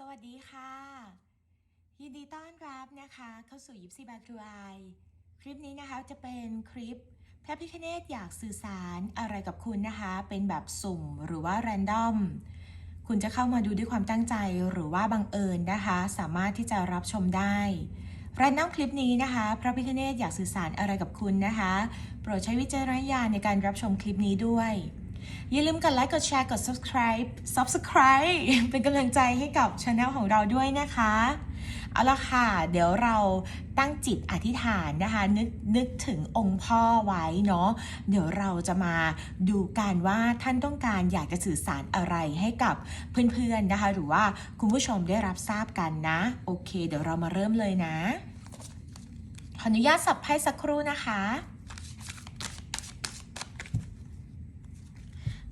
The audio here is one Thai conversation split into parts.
สวัสดีค่ะ ยินดีต้อนรับนะคะเข้าสู่ยิปซีบาทรูไอคลิปนี้นะคะจะเป็นคลิปพระพิคเนตอยากสื่อสารอะไรกับคุณนะคะ เป็นแบบสุ่มหรือว่าแรนดอม คุณจะเข้ามาดูด้วยความตั้งใจหรือว่าบังเอิญนะคะ สามารถที่จะรับชมได้แรนดอมคลิปนี้นะคะ พระพิคเนตอยากสื่อสารอะไรกับคุณนะคะ โปรดใช้วิจารณญาณในการรับชมคลิปนี้ด้วย อย่าลืมกดไลค์ กดแชร์ กด subscribe subscribe เป็นกำลังใจให้กับช anel ของเราด้วยนะคะ เอาละค่ะ เดี๋ยวเราตั้งจิตอธิษฐานนะคะ นึกนึกถึงองค์พ่อไว้เนาะ เดี๋ยวเราจะมาดูกันว่าท่านต้องการอยากจะสื่อสารอะไรให้กับเพื่อนๆนะคะ หรือว่าคุณผู้ชมได้รับทราบกันนะ โอเค เดี๋ยวเรามาเริ่มเลยนะ ขออนุญาตสับไพ่สักครู่นะคะ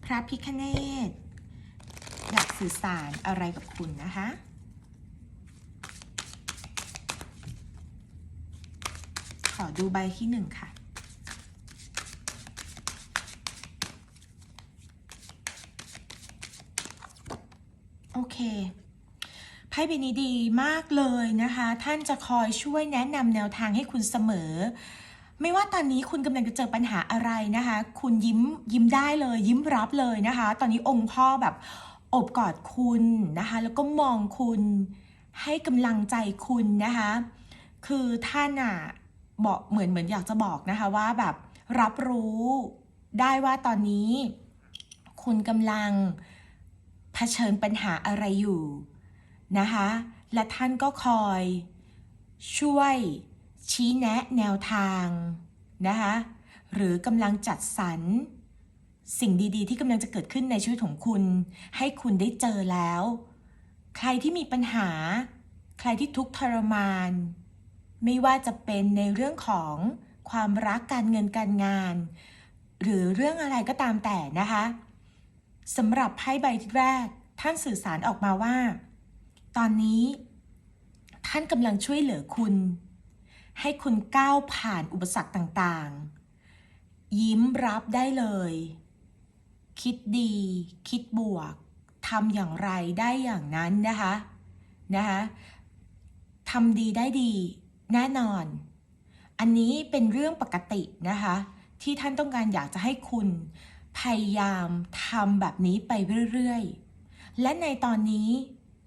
พระพิคเนตอยากสื่อสารอะไรกับคุณนะคะขอดูใบที่หนึ่งค่ะ โอเค ไพ่ใบนี้ดีมากเลยนะคะ ท่านจะคอยช่วยแนะนำแนวทางให้คุณเสมอ ไม่ว่าตอนนี้คุณกำลังจะเจอปัญหาอะไรนะคะ คุณยิ้มยิ้มได้เลย ยิ้มรับเลยนะคะ ตอนนี้องค์พ่อแบบอบกอดคุณนะคะ แล้วก็มองคุณให้กำลังใจคุณนะคะ คือท่านอะบอกเหมือนเหมือนอยากจะบอกนะคะว่าแบบรับรู้ได้ว่าตอนนี้ คุณกำลังเผชิญปัญหาอะไรอยู่นะคะ และท่านก็คอยช่วย ชี้แนะแนวทางนะคะหรือกำลังจัดสรรสิ่งดีๆ ที่กำลังจะเกิดขึ้นในชีวิตของคุณ ให้คุณได้เจอแล้ว ใครที่มีปัญหา ใครที่ทุกข์ทรมาน ไม่ว่าจะเป็นในเรื่องของความรักการเงินการงาน หรือเรื่องอะไรก็ตามแต่นะคะสำหรับไพ่ใบแรก ท่านสื่อสารออกมาว่า ตอนนี้ ท่านกำลังช่วยเหลือคุณ ให้คุณก้าวผ่านอุปสรรคต่างๆ ยิ้มรับได้เลย คิดดี คิดบวกทำอย่างไรได้อย่างนั้นนะคะนะคะทำดีได้ดีแน่นอน อันนี้เป็นเรื่องปกตินะคะ ที่ท่านต้องการอยากจะให้คุณพยายามทำแบบนี้ไปเรื่อยๆ และในตอนนี้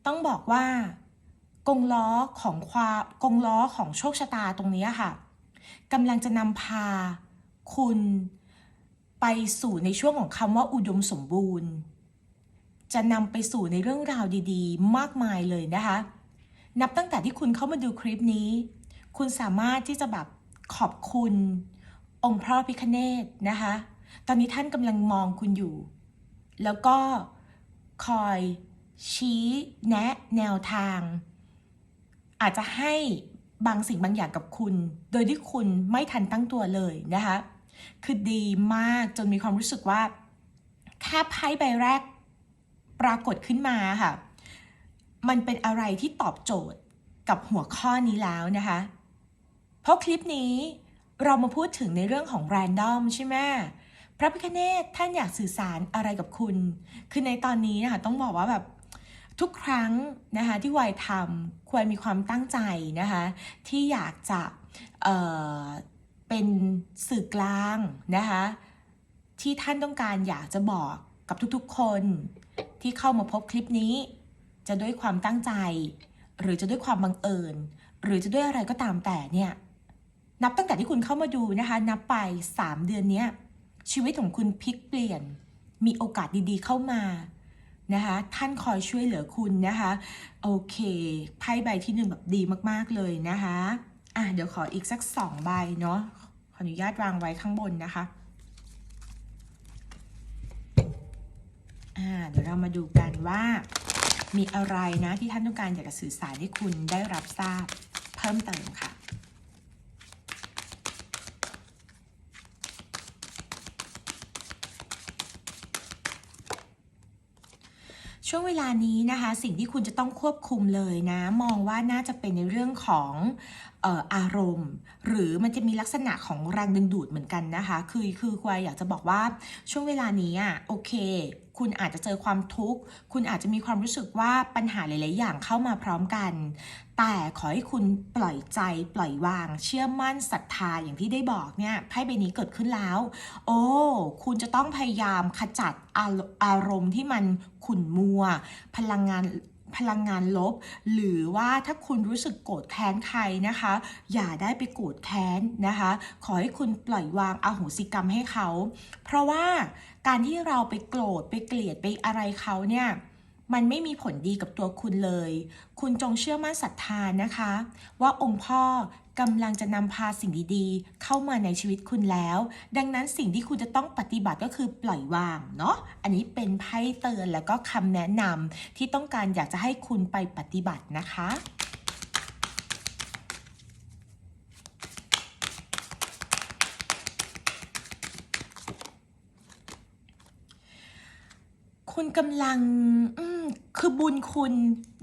ต้องบอกว่า กงล้อของความกงล้อของโชคชะตาตรงนี้ค่ะกำลังจะนำพาคุณไปสู่ในช่วงของคำว่าอุดมสมบูรณ์ จะนำไปสู่ในเรื่องราวดีๆ มากมายเลยนะคะ นับตั้งแต่ที่คุณเข้ามาดูคลิปนี้ คุณสามารถที่จะแบบขอบคุณ องค์พระพิคเนตนะคะ ตอนนี้ท่านกำลังมองคุณอยู่ แล้วก็คอยชี้แนะแนวทาง อาจจะให้บางสิ่งบางอย่างกับคุณ โดยที่คุณไม่ทันตั้งตัวเลยนะคะ คือดีมากจนมีความรู้สึกว่าแค่ไพ่ใบแรกปรากฏขึ้นมาค่ะ มันเป็นอะไรที่ตอบโจทย์กับหัวข้อนี้แล้วนะคะ เพราะคลิปนี้เรามาพูดถึงในเรื่องของ random ใช่ไหมพระพิคเนตท่านอยากสื่อสารอะไรกับคุณ คือในตอนนี้นะคะต้องบอกว่าแบบ ทุกครั้งนะคะที่วัยทำควรมีความตั้งใจนะคะที่อยากจะเเป็นสื่อกลางนะคะที่ท่านต้องการอยากจะบอกกับทุกๆคนที่เข้ามาพบคลิปนี้ จะด้วยความตั้งใจ หรือจะด้วยความบังเอิญ หรือจะด้วยอะไรก็ตามแต่เนี่ยนับตั้งแต่ที่คุณเข้ามาดูนะคะนับไป 3 เดือนนี้ชีวิตของคุณพลิกเปลี่ยน มีโอกาสดีๆเข้ามา นะคะท่านคอยช่วยเหลือคุณนะคะโอเคไพ่ใบที่หนึ่งแบบดีมากๆเลยนะคะอะเดี๋ยวขออีกสักสองใบเนาะขออนุญาตวางไว้ข้างบนนะคะอ่าเดี๋ยวเรามาดูกันว่ามีอะไรนะที่ท่านต้องการอยากจะสื่อสารให้คุณได้รับทราบเพิ่มเติมค่ะ ช่วงเวลานี้นะคะ สิ่งที่คุณจะต้องควบคุมเลยนะ มองว่าน่าจะเป็นในเรื่องของ อารมณ์ หรือมันจะมีลักษณะของแรงดึงดูดเหมือนกันนะคะ คือคือควายอยากจะบอกว่าช่วงเวลานี้อะโอเค คุณอาจจะเจอความทุกข์ คุณอาจจะมีความรู้สึกว่าปัญหาหลาย ๆ อย่างเข้ามาพร้อมกัน แต่ขอให้คุณปล่อยใจปล่อยวาง เชื่อมั่นศรัทธาอย่างที่ได้บอกเนี่ยไพ่ใบนี้เกิดขึ้นแล้ว โอ้ คุณจะต้องพยายามขจัดอารอารมณ์ที่มันขุ่นมัว พลังงาน พลังงานลบ หรือว่าถ้าคุณรู้สึกโกรธแค้นใครนะคะ อย่าได้ไปโกรธแค้นนะคะ ขอให้คุณปล่อยวางอาโหสิกรรมให้เขา เพราะว่าการที่เราไปโกรธไปเกลียดไปอะไรเขาเนี่ย มันไม่มีผลดีกับตัวคุณเลย คุณจงเชื่อมั่นศรัทธานะคะ ว่าองค์พ่อกำลังจะนำพาสิ่งดีๆ เข้ามาในชีวิตคุณแล้ว ดังนั้นสิ่งที่คุณจะต้องปฏิบัติก็คือปล่อยวางเนาะ อันนี้เป็นไพ่เตือนแล้วก็คำแนะนำที่ต้องการอยากจะให้คุณไปปฏิบัตินะคะคุณกำลัง อื คือบุญคุณ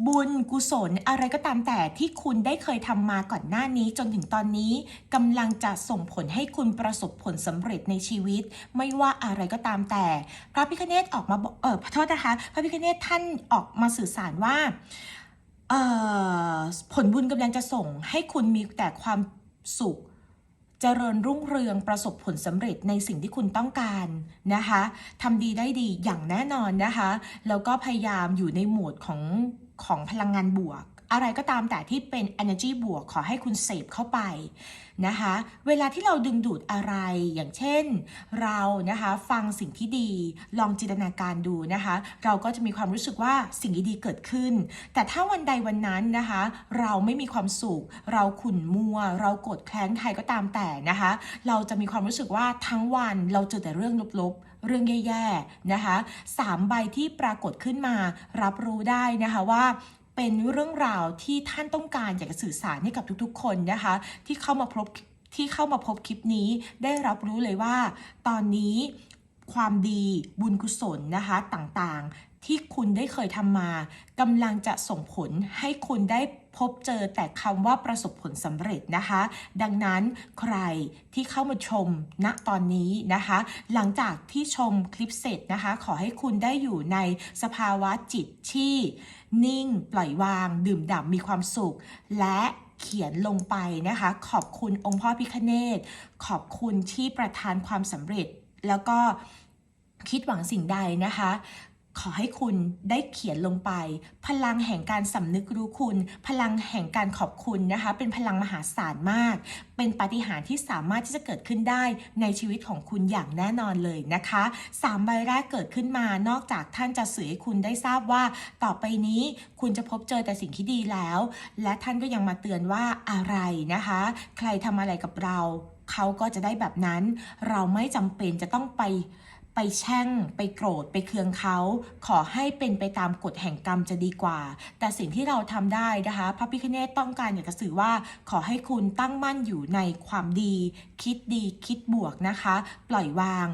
บุญกุศลอะไรก็ตามแต่ที่คุณได้เคยทำมาก่อนหน้านี้จนถึงตอนนี้กำลังจะส่งผลให้คุณประสบผลสำเร็จในชีวิต ไม่ว่าอะไรก็ตามแต่ พระพิคเนตออกมาบอกเออขอโทษนะคะพระพิคเนตท่านออกมาสื่อสารว่าเออผลบุญกำลังจะส่งให้คุณมีแต่ความสุข เจริญรุ่งเรืองประสบผลสำเร็จในสิ่งที่คุณต้องการนะคะทำดีได้ดีอย่างแน่นอนนะคะ แล้วก็พยายามอยู่ในโหมดของของพลังงานบวก อะไรก็ตามแต่ที่เป็น energy บวกขอให้คุณเสพเข้าไปนะคะ เวลาที่เราดึงดูดอะไรอย่างเช่น เรานะคะฟังสิ่งที่ดีลองจินตนาการดูนะคะ เราก็จะมีความรู้สึกว่าสิ่งดีๆเกิดขึ้น แต่ถ้าวันใดวันนั้นนะคะ เราไม่มีความสุข เราขุ่นมัว เราโกรธแค้นใครก็ตามแต่นะคะ เราจะมีความรู้สึกว่าทั้งวันเราเจอแต่เรื่องลบๆเรื่องแย่ๆนะคะสามใบที่ปรากฏขึ้นมารับรู้ได้นะคะว่า เป็นเรื่องราวที่ท่านต้องการอยากจะสื่อสารให้กับทุกๆ คนนะคะ ที่เข้ามาพบที่เข้ามาพบคลิปนี้ได้รับรู้เลยว่า ตอนนี้ความดีบุญกุศลนะคะต่างๆ ที่คุณได้เคยทำมากำลังจะส่งผลให้คุณได้พบเจอแต่คำว่าประสบผลสำเร็จนะคะ ดังนั้นใครที่เข้ามาชมณตอนนี้นะคะ หลังจากที่ชมคลิปเสร็จนะคะ ขอให้คุณได้อยู่ในสภาวะจิตที่นิ่ง ปล่อยวาง ดื่มด่ำมีความสุข และเขียนลงไปนะคะ ขอบคุณองค์พ่อพิคเนตขอบคุณที่ประทานความสำเร็จแล้วก็คิดหวังสิ่งใดนะคะ ขอให้คุณได้เขียนลงไป พลังแห่งการสำนึกรู้คุณ พลังแห่งการขอบคุณนะคะ เป็นพลังมหาศาลมาก เป็นปาฏิหาริย์ที่สามารถที่จะเกิดขึ้นได้ในชีวิตของคุณอย่างแน่นอนเลยนะคะสามใบแรกเกิดขึ้นมานอกจากท่านจะสื่อให้คุณได้ทราบว่า ต่อไปนี้คุณจะพบเจอแต่สิ่งที่ดีแล้ว และท่านก็ยังมาเตือนว่าอะไรนะคะ ใครทำอะไรกับเรา เขาก็จะได้แบบนั้น เราไม่จำเป็นจะต้องไป ไปแช่ง ไปโกรธ ไปเคืองเขา ขอให้เป็นไปตามกฎแห่งกรรมจะดีกว่า แต่สิ่งที่เราทำได้นะคะ พระพิคเนตต้องการอยากจะสื่อว่า ขอให้คุณตั้งมั่นอยู่ในความดี คิดดีคิดบวกนะคะ ปล่อยวาง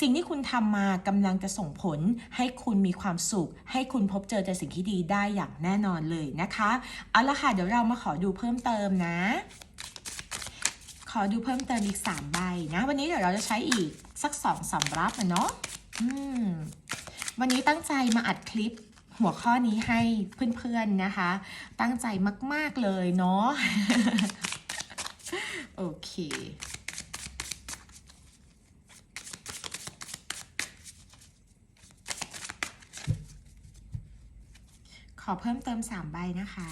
สิ่งที่คุณทำมากำลังจะส่งผล ให้คุณมีความสุข ให้คุณพบเจอแต่สิ่งที่ดีได้อย่างแน่นอนเลยนะคะ เอาละค่ะ เดี๋ยวเรามาขอดูเพิ่มเติมนะ อดูเพิ่มเติมอีก3ใบนะ วันนี้เดี๋ยวเราจะใช้อีกสักสองสำรับนะเนาะวันนี้ตั้งใจมาอัดคลิปหัวข้อนี้ให้เพื่อนๆนะคะ ตั้งใจมากๆเลยเนาะโอเคขอเพิ่มเติม 3 ใบนะคะ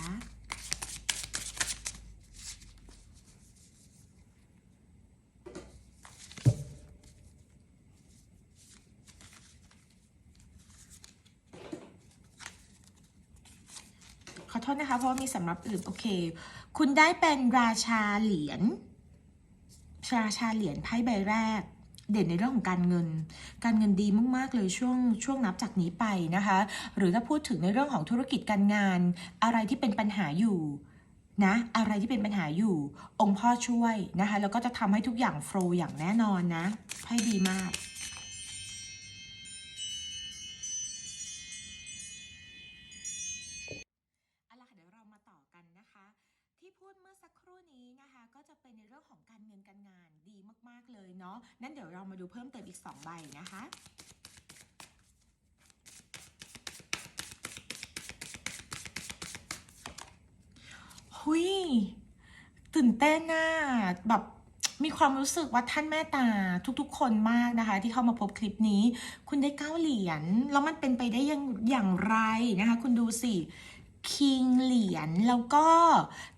ขอโทษนะคะ เพราะมีสำหรับอื่นโอเค คุณได้เป็นราชาเหรียญราชาเหรียญไพ่ใบแรก เด่นในเรื่องของการเงิน การเงินดีมาก ๆ เลยช่วงช่วงนับจากนี้ไปนะคะ หรือถ้าพูดถึงในเรื่องของธุรกิจการงาน อะไรที่เป็นปัญหาอยู่นะอะไรที่เป็นปัญหาอยู่องค์พ่อช่วยนะคะ แล้วก็จะทำให้ทุกอย่างโฟล์อย่างแน่นอนนะไพ่ดีมาก มาก ๆ เลยเนาะนั่นเดี๋ยวเรามาดูเพิ่มเติมอีก 2 ใบนะคะหุยตื่นเต้นน่ะแบบมีความรู้สึกว่าท่านแม่ตาทุกๆ คนมากนะคะ ที่เข้ามาพบคลิปนี้ คุณได้เก้าเหรียญแล้วมันเป็นไปได้ยังอย่างไรนะคะ คุณดูสิ คิงเหรียญแล้วก็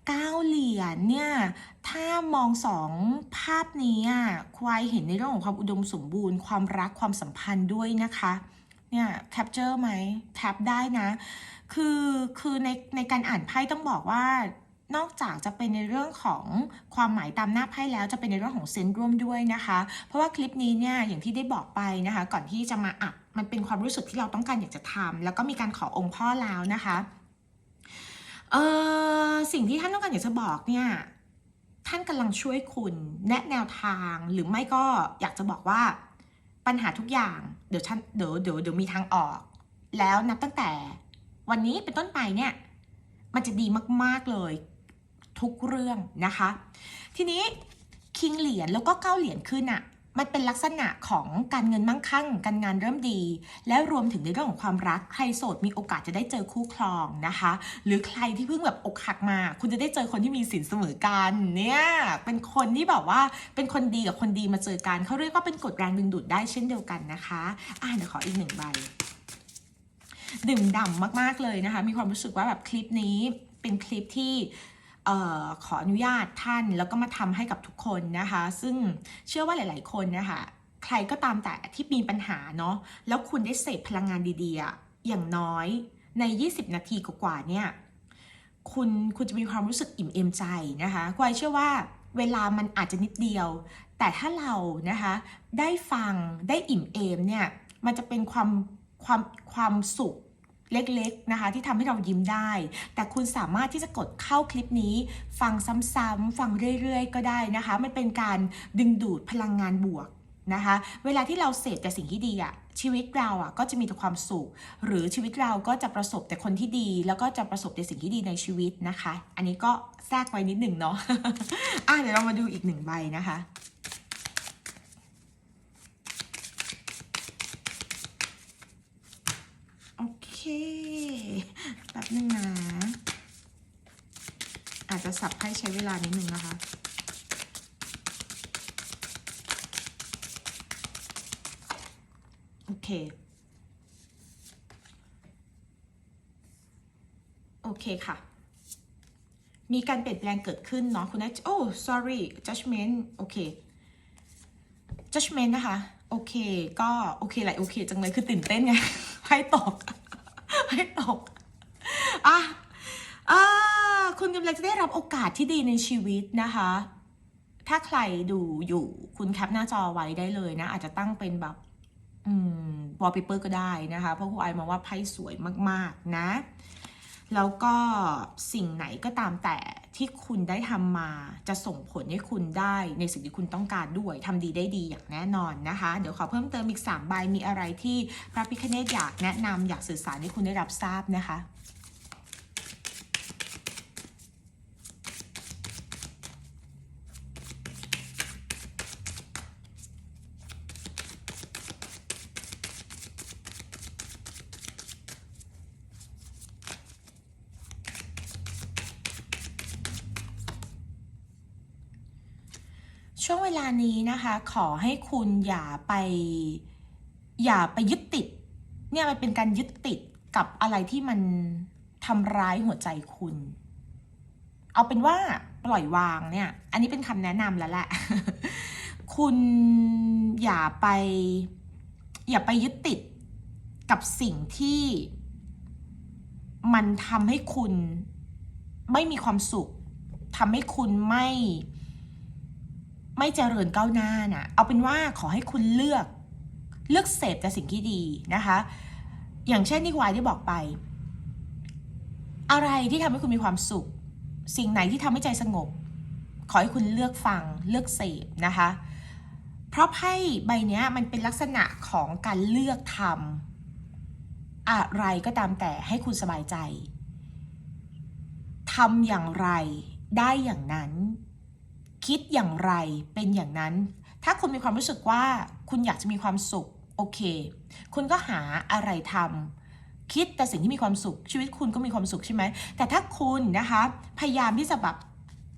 เก้าเหรียญเนี่ย ถ้ามองสองภาพนี้อะควายเห็นในเรื่องของความอุดมสมบูรณ์ ความรักความสัมพันธ์ด้วยนะคะ เนี่ยแคปเจอร์ไหมแคปได้นะ คือคือในในการอ่านไพ่ต้องบอกว่านอกจากจะเป็นในเรื่องของความหมายตามหน้าไพ่แล้วจะเป็นในเรื่องของเซนส์ร่วมด้วยนะคะ เพราะว่าคลิปนี้เนี่ยอย่างที่ได้บอกไปนะคะ ก่อนที่จะมาอัดมันเป็นความรู้สึกที่เราต้องการอยากจะทำแล้วก็มีการขอองค์พ่อแล้วนะคะ เออสิ่งที่ท่านต้องการอยากจะบอกเนี่ยท่านกำลังช่วยคุณแนะแนวทางหรือไม่ก็อยากจะบอกว่าปัญหาทุกอย่างเดี๋ยวท่านเดี๋ยวเดี๋ยวเดี๋ยวมีทางออก แล้วนับตั้งแต่วันนี้เป็นต้นไปเนี่ย มันจะดีมากๆเลยทุกเรื่องนะคะ ทีนี้คิงเหรียญแล้วก็เก้าเหรียญขึ้นอะ มันเป็นลักษณะของการเงินมั่งคั่ง การงานเริ่มดี และรวมถึงในเรื่องของความรัก ใครโสดมีโอกาสจะได้เจอคู่ครองนะคะ หรือใครที่เพิ่งแบบอกหักมา คุณจะได้เจอคนที่มีสินเสมอกันเนี่ยเป็นคนที่แบบว่าเป็นคนดีกับคนดีมาเจอกันเขาเรียกว่าเป็นกฎแรงดึงดูดได้เช่นเดียวกันนะคะอ่าเดี๋ยวขออีกหนึ่งใบดื่มด่ำมากๆเลยนะคะ มีความรู้สึกว่าแบบคลิปนี้เป็นคลิปที่ ออขออนุญาตท่านแล้วก็มาทำให้กับทุกคนนะคะ ซึ่งเชื่อว่าหลาย ๆ คนนะคะใครก็ตามแต่ที่มีปัญหาเนาะแล้วคุณได้เสพพลังงานดีๆอะอย่างน้อยใน 20 นาทีกว่าๆเนี่ยคุณคุณจะมีความรู้สึกอิ่มเอมใจนะคะกวายเชื่อว่าเวลามันอาจจะนิดเดียว แต่ถ้าเรานะคะได้ฟังได้อิ่มเอมเนี่ยมันจะเป็นความความความสุข เล็กๆนะคะ ที่ทำให้เรายิ้มได้ แต่คุณสามารถที่จะกดเข้าคลิปนี้ ฟังซ้ำๆฟังเรื่อยๆ ก็ได้นะคะ มันเป็นการดึงดูดพลังงานบวกนะคะ เวลาที่เราเสพแต่สิ่งที่ดีอะชีวิตเราอะก็จะมีแต่ความสุข หรือชีวิตเราก็จะประสบแต่คนที่ดี แล้วก็จะประสบแต่สิ่งที่ดีในชีวิตนะคะ อันนี้ก็แทรกไว้นิดหนึ่งเนาะอะเดี๋ยวเรามาดูอีกหนึ่งใบนะคะ โอ เคแป๊บนึงนะ อาจจะสับให้ใช้เวลานิดนึงนะคะโอเค โอเคค่ะ มีการเปลี่ยนแปลงเกิดขึ้นเนาะคุณนะโอ้ sorry judgment โอเค judgment นะคะ โอเค ก็ โอเคแหละโอเค จังเลย คือตื่นเต้นไง ให้ตก ให้ตกอะอ่าคุณกำลังจะได้รับโอกาสที่ดีในชีวิตนะคะ ถ้าใครดูอยู่คุณแคปหน้าจอไว้ได้เลยนะ อาจจะตั้งเป็นแบบอืมวอลเปเปอร์ก็ได้นะคะ เพราะครูไอมองว่าไพ่สวยมาก ๆ นะ แล้วก็สิ่งไหนก็ตามแต่ที่คุณได้ทำมาจะส่งผลให้คุณได้ในสิ่งที่คุณต้องการด้วยทำดีได้ดีอย่างแน่นอนนะคะ เดี๋ยวขอเพิ่มเติมอีก3ใบมีอะไรที่พระพิคเนตอยากแนะนำอยากสื่อสารให้คุณได้รับทราบนะคะ ช่วงเวลานี้นะคะขอให้คุณอย่าไปอย่าไปยึดติด เนี่ยมันเป็นการยึดติดกับอะไรที่มันทำร้ายหัวใจคุณ เอาเป็นว่าปล่อยวางเนี่ย อันนี้เป็นคำแนะนำแล้วแหละ คุณอย่าไป อย่าไปยึดติดกับสิ่งที่มันทำให้คุณไม่มีความสุขทำให้คุณไม่ ไม่เจริญก้าวหน้าน่ะเอาเป็นว่าขอให้คุณเลือกเลือกเสพแต่สิ่งที่ดีนะคะ อย่างเช่นที่ควายได้บอกไป อะไรที่ทำให้คุณมีความสุข สิ่งไหนที่ทำให้ใจสงบ ขอให้คุณเลือกฟังเลือกเสพนะคะ เพราะไพ่ใบเนี้ยมันเป็นลักษณะของการเลือกทำอะไรก็ตามแต่ให้คุณสบายใจทำอย่างไรได้อย่างนั้น คิดอย่างไรเป็นอย่างนั้น ถ้าคุณมีความรู้สึกว่าคุณอยากจะมีความสุขโอเค คุณก็หาอะไรทำคิดแต่สิ่งที่มีความสุขชีวิตคุณก็มีความสุขใช่ไหม แต่ถ้าคุณนะคะพยายามที่จะแบบ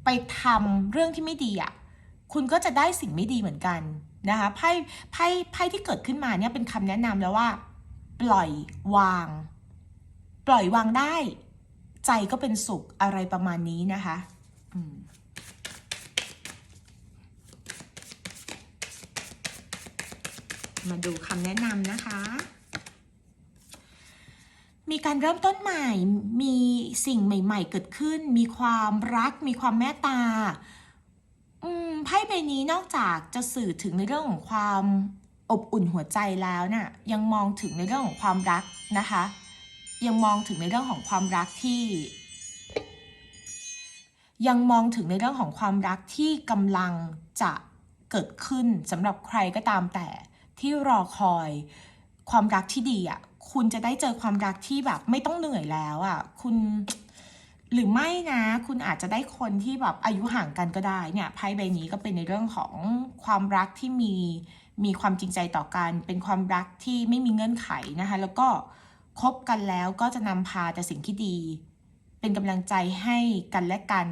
ไปทำเรื่องที่ไม่ดีอะ่ะคุณก็จะได้สิ่งไม่ดีเหมือนกันนะคะไพ่ไพ่ไพ่ที่เกิดขึ้นมาเนี่ยเป็นคำแนะนำแล้วว่า ปล่อยวาง ปล่อยวางได้ ใจก็เป็นสุขอะไรประมาณนี้นะคะอืม มาดูคำแนะนำนะคะ มีการเริ่มต้นใหม่ มีสิ่งใหม่ ๆ เกิดขึ้น มีความรัก มีความเมตตาไพ่ใบนี้นอกจากจะสื่อถึงในเรื่องของความอบอุ่นหัวใจแล้วน่ะยังมองถึงในเรื่องของความรักนะคะ ยังมองถึงในเรื่องของความรักที่ ยังมองถึงในเรื่องของความรักที่กำลังจะเกิดขึ้นสำหรับใครก็ตามแต่ ที่รอคอยความรักที่ดีอะ คุณจะได้เจอความรักที่แบบ ไม่ต้องเหนื่อยแล้วอะ คุณหรือไม่นะ คุณอาจจะได้คนที่แบบอายุห่างกันก็ได้เนี่ยไพ่ใบนี้ก็เป็นในเรื่องของความรักที่มีมีความจริงใจต่อกัน เป็นความรักที่ไม่มีเงื่อนไขนะคะ แล้วก็คบกันแล้วก็จะนำพาแต่สิ่งที่ดี เป็นกำลังใจให้กันและกัน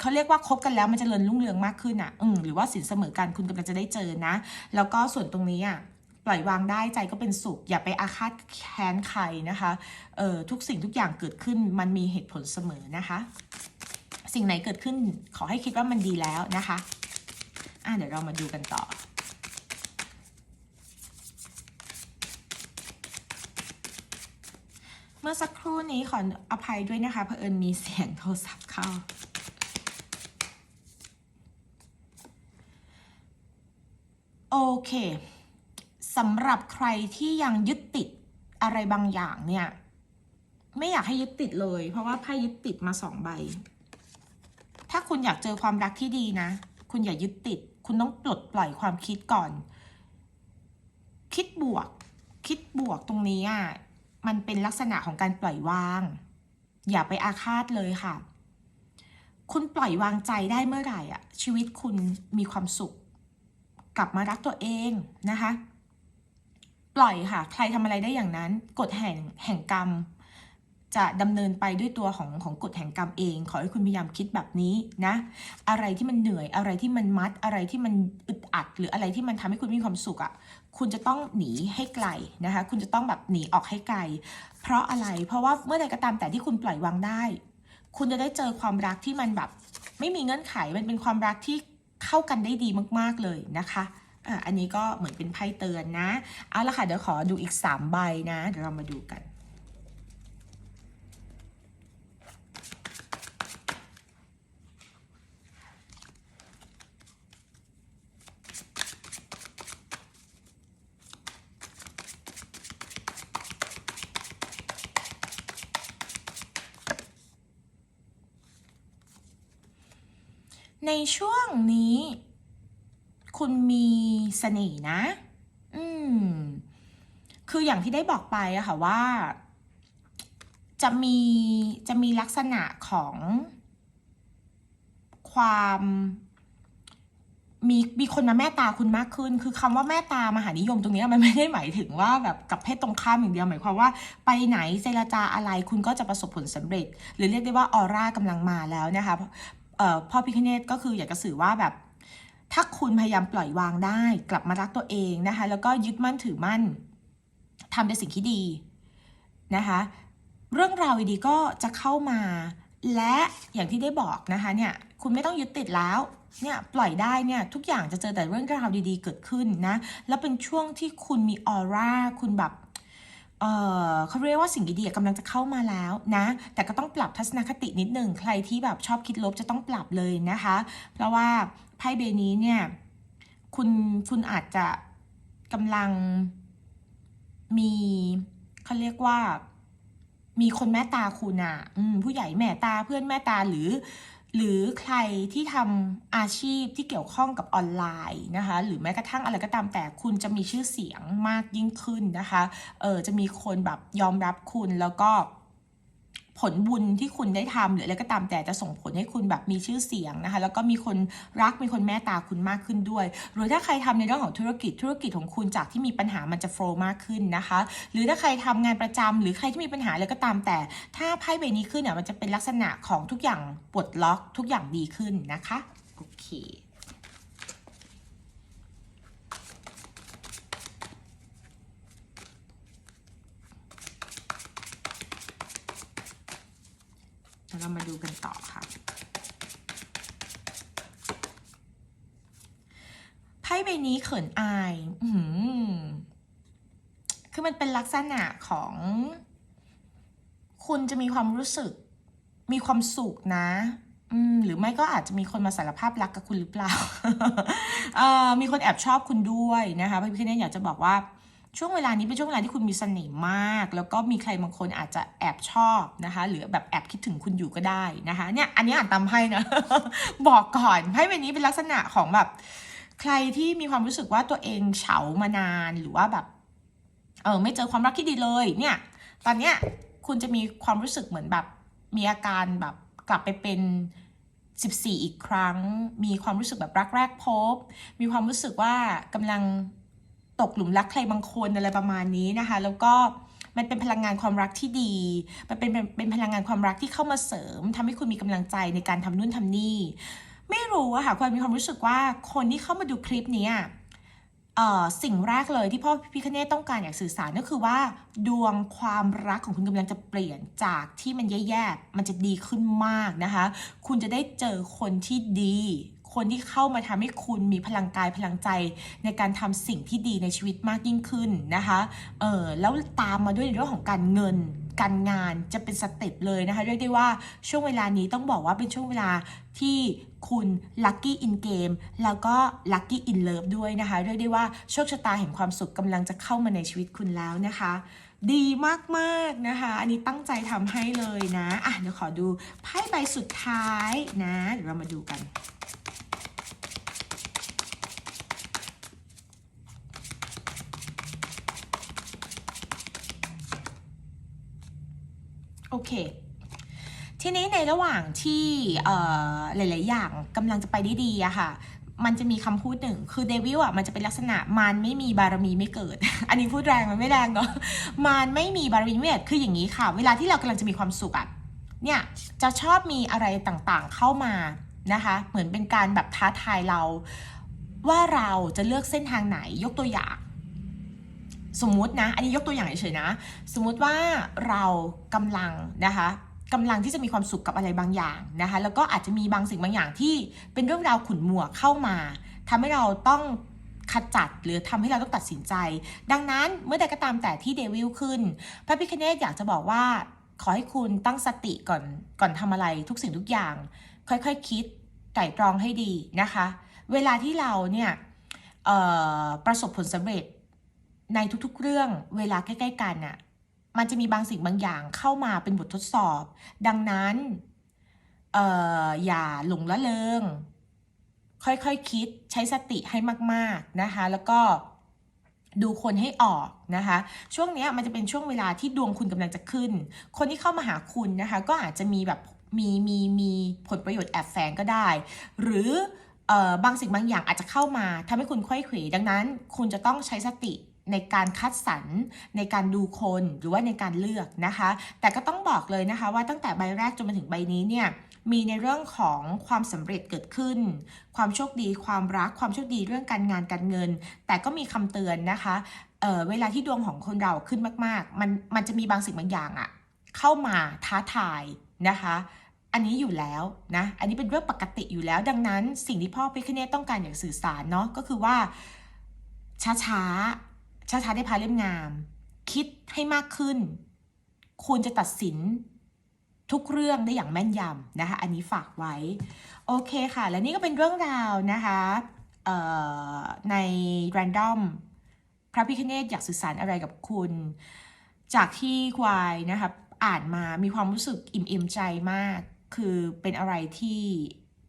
เขาเรียกว่าคบกันแล้วมันจะเริญรุ่งเรืองมากขึ้นอะอืมหรือว่าสินเสมอกันคุณกำลังจะได้เจอนะ แล้วก็ส่วนตรงนี้อะปล่อยวางได้ใจก็เป็นสุข อย่าไปอาฆาตแค้นใครนะคะเอ่อทุกสิ่งทุกอย่างเกิดขึ้นมันมีเหตุผลเสมอนะคะ สิ่งไหนเกิดขึ้นขอให้คิดว่ามันดีแล้วนะคะอะเดี๋ยวเรามาดูกันต่อเมื่อสักครู่นี้ขออภัยด้วยนะคะเผอิญมีเสียงโทรศัพท์เข้า โอเคสำหรับใครที่ยังยึดติดอะไรบางอย่างเนี่ยไม่อยากให้ยึดติดเลย เพราะว่าไพ่ยึดติดมาสองใบ ถ้าคุณอยากเจอความรักที่ดีนะ คุณอย่ายึดติด คุณต้องปลดปล่อยความคิดก่อน คิดบวก คิดบวกตรงนี้อะมันเป็นลักษณะของการปล่อยวาง อย่าไปอาฆาตเลยค่ะ คุณปล่อยวางใจได้เมื่อไหร่อะ ชีวิตคุณมีความสุข กลับมารักตัวเองนะคะ ปล่อยค่ะ ใครทำอะไรได้อย่างนั้นกฎแห่งแห่งกรรม จะดำเนินไปด้วยตัวของของกฎแห่งกรรมเอง ขอให้คุณพยายามคิดแบบนี้นะ อะไรที่มันเหนื่อยอะไรที่มันมัดอะไรที่มันอึดอัด หรืออะไรที่มันทำให้คุณม่มีความสุขอะ่ะคุณจะต้องหนีให้ไกลนะคะ คุณจะต้องแบบหนีออกให้ไกล เพราะอะไร เพราะว่าเมื่อใดก็ตามแต่ที่คุณปล่อยวางได้ คุณจะได้เจอความรักที่มันแบบ ไม่มีเงื่อนไข มันเป็นความรักที่ เข้ากันได้ดีมาก ๆ เลยนะคะอะอันนี้ก็เหมือนเป็นไพ่เตือนนะ เอาละค่ะ เดี๋ยวขอดูอีก 3 ใบนะ เดี๋ยวเรามาดูกัน ในช่วงนี้ คุณมีเสน่ห์นะ อืม คืออย่างที่ได้บอกไปอะค่ะว่า จะมีจะมีลักษณะของความมีมีคนมาแม่ตาคุณมากขึ้น คือคำว่าแม่ตามหานิยมตรงนี้มันไม่ได้หมายถึงว่าแบบกับเพศตรงข้ามอย่างเดียวหมายความว่าไปไหนเจรจาอะไรคุณก็จะประสบผลสำเร็จ หรือเรียกได้ว่าออร่ากำลังมาแล้วนะคะ พ่อพิคเนตก็คืออยากจะสื่อว่าแบบ ถ้าคุณพยายามปล่อยวางได้ กลับมารักตัวเองนะคะ แล้วก็ยึดมั่นถือมั่นทำในสิ่งที่ดีนะคะ เรื่องราวดีๆก็จะเข้ามา และอย่างที่ได้บอกนะคะเนี่ยคุณไม่ต้องยึดติดแล้วเนี่ยปล่อยได้เนี่ยทุกอย่างจะเจอแต่เรื่องราวดีๆ เกิดขึ้นนะ แล้วเป็นช่วงที่คุณมีออร่าคุณแบบ เออเขาเรียกว่าสิ่งดีๆกำลังจะเข้ามาแล้วนะ แต่ก็ต้องปรับทัศนคตินิดหนึ่งใครที่แบบชอบคิดลบจะต้องปรับเลยนะคะ เพราะว่าไพ่เบนี้เนี่ยคุณคุณอาจจะกำลังมีเขาเรียกว่ามีคนแม่ตาคุณอะอืมผู้ใหญ่แม่ตาเพื่อนแม่ตาหรือ หรือใครที่ทำอาชีพที่เกี่ยวข้องกับออนไลน์นะคะ หรือแม้กระทั่งอะไรก็ตามแต่คุณจะมีชื่อเสียงมากยิ่งขึ้นนะคะ เออจะมีคนแบบยอมรับคุณแล้วก็ ผลบุญที่คุณได้ทำหรืออะไรก็ตามแต่จะส่งผลให้คุณแบบมีชื่อเสียงนะคะ แล้วก็มีคนรักมีคนแม่ตาคุณมากขึ้นด้วย หรือถ้าใครทำในเรื่องของธุรกิจธุรกิจของคุณจากที่มีปัญหามันจะโฟล์มากขึ้นนะคะ หรือถ้าใครทำงานประจำหรือใครที่มีปัญหาอะไรก็ตามแต่ ถ้าไพ่ใบนี้ขึ้นเนี่ยมันจะเป็นลักษณะของทุกอย่างปลดล็อกทุกอย่างดีขึ้นนะคะโอเค ดี๋ยวเรามาดูกันต่อค่ะ ไพ่ใบนี้เขินอายอืคือมันเป็นลักษณะของ คุณจะมีความรู้สึก มีความสุขนะอืมหรือไม่ก็อาจจะมีคนมาสารภาพรักกับคุณหรือเปล่าเอ่อมีคนแอบชอบคุณด้วยนะคะพี่พี่เนยอยากจะบอกว่า ช่วงเวลานี้เป็นช่วงเวลาที่คุณมีเสน่ห์มาก แล้วก็มีใครบางคนอาจจะแอบชอบนะคะ หรือแบบแอบคิดถึงคุณอยู่ก็ได้นะคะเนี่ยอันนี้อ่านตามไพ่นะ บอกก่อนไพ่ใบนี้เป็นลักษณะของแบบ ใครที่มีความรู้สึกว่าตัวเองเฉามานานหรือว่าแบบเออไม่เจอความรักที่ดีเลยเนี่ย ตอนเนี้ยคุณจะมีความรู้สึกเหมือนแบบมีอาการแบบกลับไปเป็น14 อีกครั้ง มีความรู้สึกแบบรักแรกพบ มีความรู้สึกว่ากำลัง ตกหลุมรักใครบางคนอะไรประมาณนี้นะคะ แล้วก็มันเป็นพลังงานความรักที่ดี มันเป็นเป็นพลังงานความรักที่เข้ามาเสริมทำให้คุณมีกำลังใจในการทำนู่นทำนี่ ไม่รู้อะค่ะคุณมีความรู้สึกว่าคนที่เข้ามาดูคลิปนี้เอ่อสิ่งแรกเลยที่พ่อพี่คเนตต้องการอยากสื่อสารก็คือว่า ดวงความรักของคุณกำลังจะเปลี่ยนจากที่มันแย่ๆมันจะดีขึ้นมากนะคะ คุณจะได้เจอคนที่ดี คนที่เข้ามาทำให้คุณมีพลังกายพลังใจ ในการทำสิ่งที่ดีในชีวิตมากยิ่งขึ้นนะคะเออแล้วตามมาด้วยในเรื่องของการเงินการงานจะเป็นสเต็ปเลยนะคะเรียกได้ว่าช่วงเวลานี้ต้องบอกว่าเป็นช่วงเวลาที่คุณลัคกี้อินเกมแล้วก็ลัคกี้อินเลิฟด้วยนะคะ เรียกได้ว่าโชคชะตาแห่งความสุขกำลังจะเข้ามาในชีวิตคุณแล้วนะคะ ดีมากๆนะคะ อันนี้ตั้งใจทำให้เลยนะ อะเดี๋ยวขอดูไพ่ใบสุดท้ายนะ เดี๋ยวเรามาดูกัน โอเค ทีนี้ในระหว่างที่หลาย ๆ อย่างกำลังจะไปได้ดีอะค่ะมันจะมีคำพูดหนึ่ง คือเดวิลอะมันจะเป็นลักษณะมารไม่มีบารมีไม่เกิด อันนี้พูดแรงมันไม่แรงเนาะมารไม่มีบารมีไม่เกิดคืออย่างนี้ค่ะ เวลาที่เรากำลังจะมีความสุขอะเนี่ยจะชอบมีอะไรต่างๆเข้ามานะคะ เหมือนเป็นการแบบท้าทายเรา ว่าเราจะเลือกเส้นทางไหนยกตัวอย่าง สมมุตินะ อันนี้ยกตัวอย่างเฉยๆนะ สมมุติว่าเรากำลังนะคะกำลังที่จะมีความสุขกับอะไรบางอย่างนะคะ แล้วก็อาจจะมีบางสิ่งบางอย่างที่เป็นเรื่องราวขุนมัวเข้ามาทำให้เราต้องขจัดหรือทำให้เราต้องตัดสินใจ ดังนั้นเมื่อใดก็ตามแต่ที่เดวิลขึ้น พระพิคเนตอยากจะบอกว่า ขอให้คุณตั้งสติก่อนก่อนทำอะไรทุกสิ่งทุกอย่าง ค่อยๆคคิดไตร่ตรองให้ดีนะคะ เวลาที่เราเนี่ยประสบผลสำเร็จ ในทุกๆ เรื่องเวลาใกล้ ๆ กันน่ะมันจะมีบางสิ่งบางอย่างเข้ามาเป็นบททดสอบ ดังนั้นเอ่ออย่าหลงละเลงค่อยๆคคิดใช้สติให้มาก ๆนะคะ แล้วก็ดูคนให้ออกนะคะ ช่วงนี้มันจะเป็นช่วงเวลาที่ดวงคุณกำลังจะขึ้น คนที่เข้ามาหาคุณนะคะ ก็อาจจะมีแบบมีมีมีผลประโยชน์แอบแฝงก็ได้ หรือออบางสิ่งบางอย่างอาจจะเข้ามาทำให้คุณค่อยเขวดังนั้น คุณจะต้องใช้สติ ในการคัดสรรในการดูคนหรือว่าในการเลือกนะคะ แต่ก็ต้องบอกเลยนะคะว่าตั้งแต่ใบแรกจนมาถึงใบนี้เนี่ยมีในเรื่องของความสำเร็จเกิดขึ้น ความโชคดี ความรัก ความโชคดีเรื่องการงานการเงิน แต่ก็มีคำเตือนนะคะเออเวลาที่ดวงของคนเราขึ้นมาก ๆ มันมันจะมีบางสิ่งบางอย่างอะเข้ามาท้าทายนะคะอันนี้อยู่แล้วนะ อันนี้เป็นเรื่องปกติอยู่แล้ว ดังนั้นสิ่งที่พ่อพิคเนตต้องการอยากสื่อสารเนาะก็คือว่าช้าช้า ช้าชาๆได้พาเล่มงาม คิดให้มากขึ้น คุณจะตัดสินทุกเรื่องได้อย่างแม่นยำนะคะ อันนี้ฝากไว้ โอเคค่ะ และนี่ก็เป็นเรื่องราวนะคะใน random พระพิคเนตอยากสื่อสารอะไรกับคุณ จากที่ควายนะคะอ่านมามีความรู้สึกอิ่มเอมใจมาก คือเป็นอะไรที่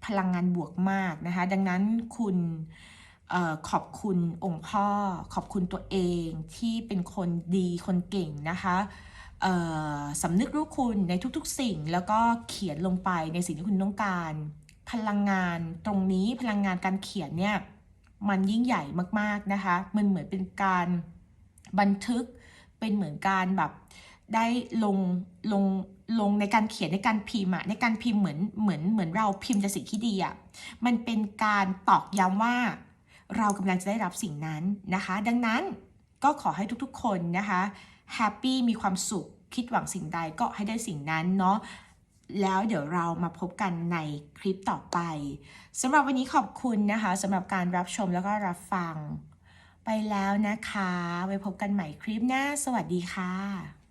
พลังงานบวกมากนะคะ ดังนั้นคุณ ขอบคุณองค์พ่อ ขอบคุณตัวเองที่เป็นคนดีคนเก่งนะคะสำนึกรู้คุณในทุกๆ สิ่ง แล้วก็เขียนลงไปในสิ่งที่คุณต้องการ พลังงานตรงนี้พลังงานการเขียนเนี่ยมันยิ่งใหญ่มากๆนะคะ มันเหมือนเป็นการบันทึกเป็นเหมือนการแบบได้ลงลงลงในการเขียนในการพิมพ์อะในการพิมพ์เหมือนเหมือนเหมือนเราพิมพ์แต่สิ่งที่ดีอะมันเป็นการตอกย้ำว่า เรากำลังจะได้รับสิ่งนั้นนะคะ ดังนั้นก็ขอให้ทุกๆคนนะคะแฮปปี้มีความสุขคิดหวังสิ่งใดก็ให้ได้สิ่งนั้นเนาะแล้วเดี๋ยวเรามาพบกันในคลิปต่อไปสำหรับวันนี้ขอบคุณนะคะสำหรับการรับชมแล้วก็รับฟัง ไปแล้วนะคะ ไว้พบกันใหม่คลิปหน้า สวัสดีค่ะ